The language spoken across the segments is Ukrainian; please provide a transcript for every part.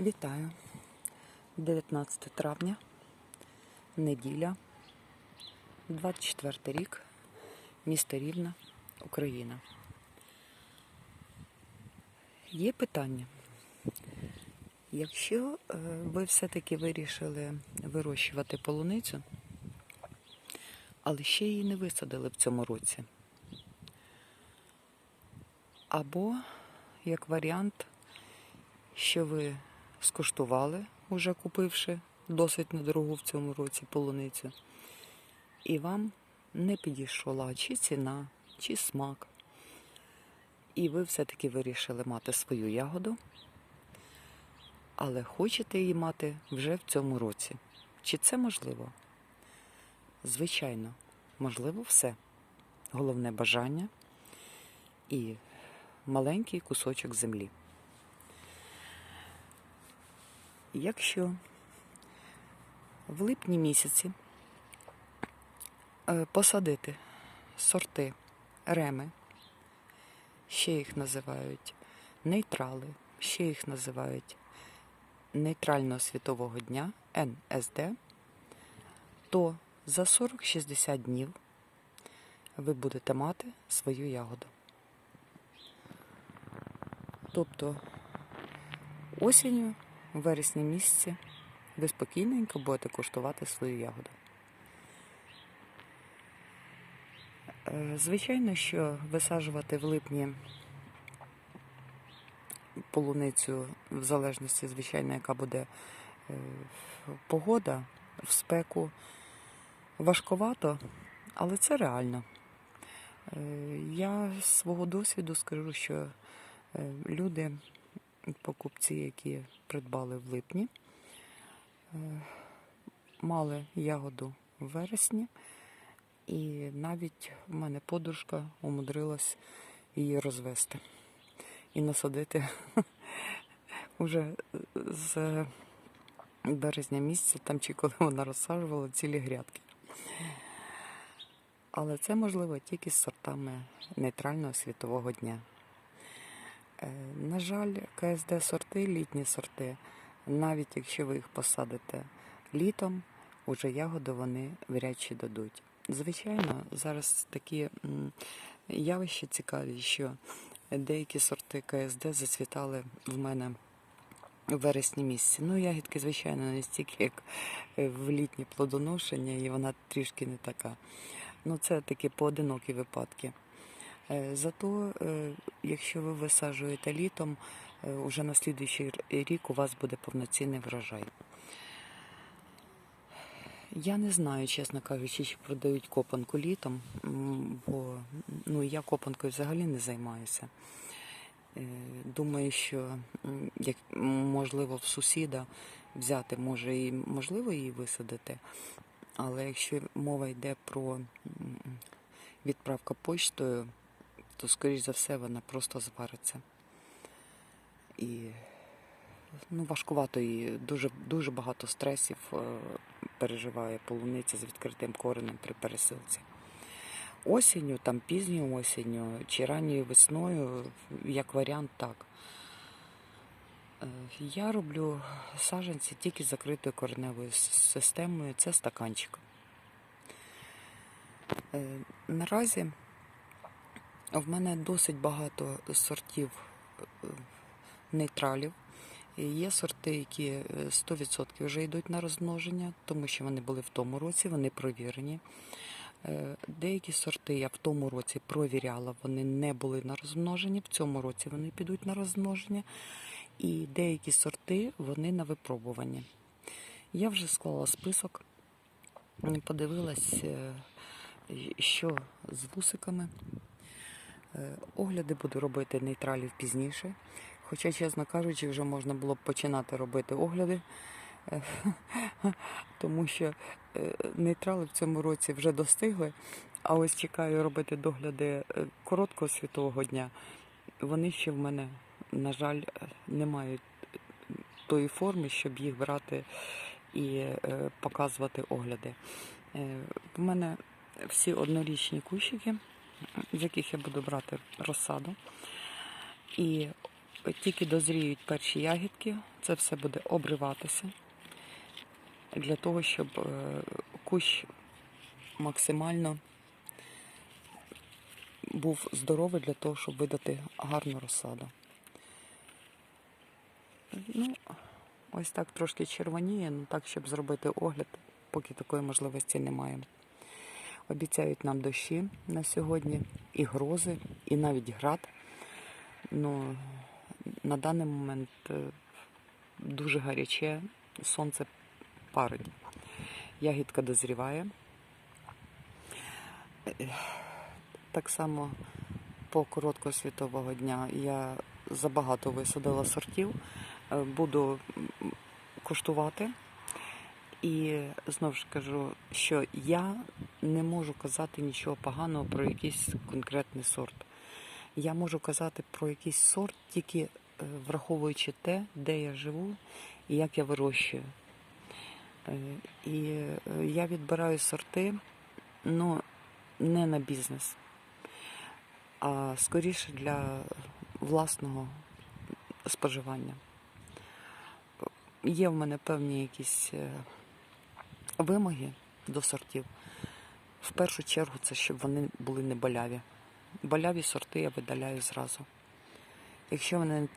Вітаю. 19 травня, неділя, 24 рік, місто Рівна, Україна. Є питання. Якщо е, ви все-таки вирішили вирощувати полуницю, але ще її не висадили в цьому році. Або, як варіант, що ви скуштували, уже купивши досить недорогу в цьому році полуницю, і вам не підійшла чи ціна, чи смак. І ви все-таки вирішили мати свою ягоду, але хочете її мати вже в цьому році. Чи це можливо? Звичайно, можливо все. Головне бажання і маленький кусочок землі. Якщо в липні місяці е, посадити сорти реми, ще їх називають нейтрали, ще їх називають нейтрального світового дня НСД, то за 40-60 днів ви будете мати свою ягоду. Тобто осінню, в вересні місяці, ви спокійненько будете куштувати свою ягоду. Е, Звичайно, що висаджувати в липні полуницю, в залежності, звичайно, яка буде е, погода, в спеку, важковато, але це реально. Е, Я з свого досвіду скажу, що люди, покупці, які придбали в липні, е, мали ягоду в вересні, і навіть в мене подружка умудрилась її розвести і насадити вже з березня місяця, там чи коли вона розсаджувала цілі грядки. Але це можливо тільки з сортами нейтрального світового дня. Е, На жаль, КСД сорти, літні сорти, навіть якщо ви їх посадите літом, уже ягоду вони вряд чи дадуть. Звичайно, зараз такі явища цікаві, що деякі сорти КСД зацвітали в мене в вересні місяці. Ну, ягідки, звичайно, не стільки, як е, в літнє плодоношення, і вона трішки не така. Ну, це такі поодинокі випадки. Е, Зато, е, якщо ви висаджуєте літом, е, уже на слідуючий рік у вас буде повноцінний врожай. Я не знаю, чесно кажучи, чи продають копанку літом, бо ну, я копанкою взагалі не займаюся. Думаю, що як можливо в сусіда взяти, може і можливо її висадити, але якщо мова йде про м, відправка почтою, то скоріш за все вона просто звариться. І ну, важкувато і дуже, дуже багато стресів е, переживає полуниця з відкритим коренем при пересилці. Осінню, там пізньою осінню чи ранньою весною, як варіант, так. Е, Я роблю саджанці тільки з закритою кореневою системою, це стаканчик. Е, Наразі в мене досить багато сортів е, нейтралів. Є сорти, які е, 100% вже йдуть на розмноження, тому що вони були в тому році, вони провірені. Е, Деякі сорти я в тому році провіряла, вони не були на розмноженні, в цьому році вони підуть на розмноження. І деякі сорти вони на випробуванні. Я вже склала список, подивилась, е, що з вусиками. Е, Огляди буду робити нейтралів пізніше. Хоча, чесно кажучи, вже можна було б починати робити огляди, тому що е, нейтрали в цьому році вже достигли. А ось чекаю робити догляди е, короткого світового дня. Вони ще в мене, на жаль, не мають тої форми, щоб їх брати і показувати огляди. В мене всі однорічні кущики, з яких я буду брати розсаду. І тільки дозріють перші ягідки, це все буде обриватися для того, щоб е, кущ максимально був здоровий для того, щоб видати гарну розсаду. Ну, ось так трошки червоніє, ну так, щоб зробити огляд, поки такої можливості немає. Обіцяють нам дощі на сьогодні, і грози, і навіть град. Ну, на даний момент е, дуже гаряче, сонце парить. Ягідка дозріває. Так само по короткосвітового дня я забагато висадила сортів, Е, буду куштувати. І знову ж кажу, що я не можу казати нічого поганого про якийсь конкретний сорт. Я можу казати про якийсь сорт, тільки е, враховуючи те, де я живу і як я вирощую. Е, І е, я відбираю сорти ну, не на бізнес, а скоріше для власного споживання. Є в мене певні якісь вимоги до сортів. В першу чергу це щоб вони були не боляві. Боляві сорти я видаляю зразу. Якщо вони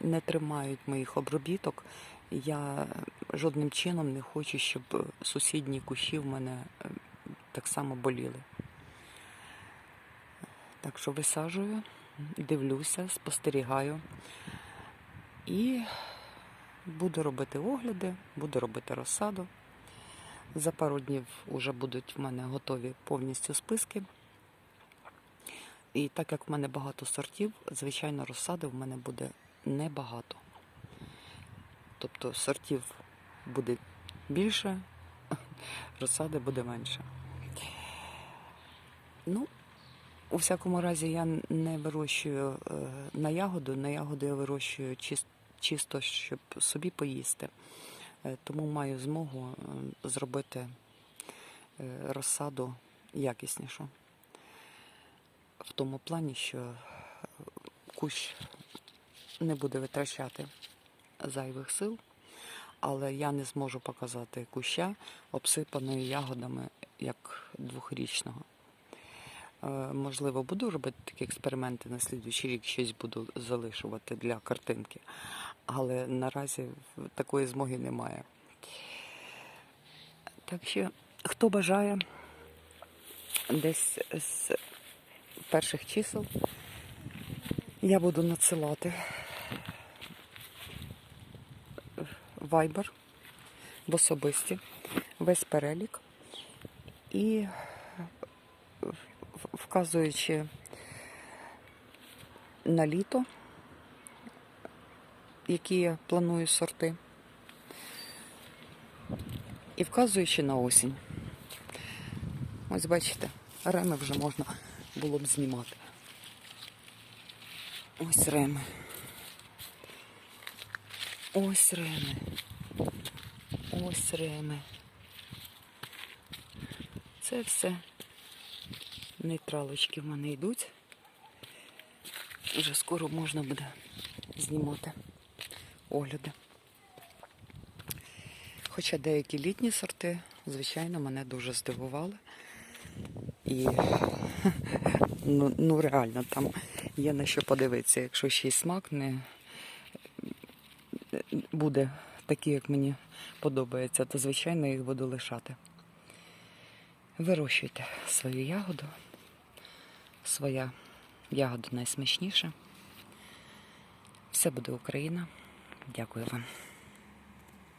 не, тримають моїх обробіток, я жодним чином не хочу, щоб сусідні кущі в мене е, так само боліли. Так що висаджую, дивлюся, спостерігаю і буду робити огляди, буду робити розсаду. За пару днів вже будуть в мене готові повністю списки. І так як в мене багато сортів, звичайно, розсади в мене буде небагато. Тобто сортів буде більше, розсади буде менше. Ну, у всякому разі, я не вирощую е, на ягоду. На ягоду я вирощую чис- чисто, щоб собі поїсти. Е, Тому маю змогу е, зробити е, розсаду якіснішу. В тому плані, що кущ не буде витрачати зайвих сил, але я не зможу показати куща обсипаною ягодами як двохрічного. Е, Можливо, буду робити такі експерименти на слідуючий рік, щось буду залишувати для картинки, але наразі такої змоги немає. Так що, хто бажає десь з перших чисел, я буду надсилати. Viber в особисті весь перелік. І вказуючи на літо, які я планую сорти, і вказуючи на осінь. Ось бачите, реми вже можна було б знімати. Ось реми. Ось реми. Ось реми. Це все нейтралочки в мене йдуть. Вже скоро можна буде знімати огляди. Хоча деякі літні сорти, звичайно, мене дуже здивували. І ну, ну реально, там є на що подивитися, якщо ще й смак не буде такий, як мені подобається, то звичайно їх буду лишати. Вирощуйте свою ягоду. Своя ягода найсмачніша. Все буде Україна. Дякую вам.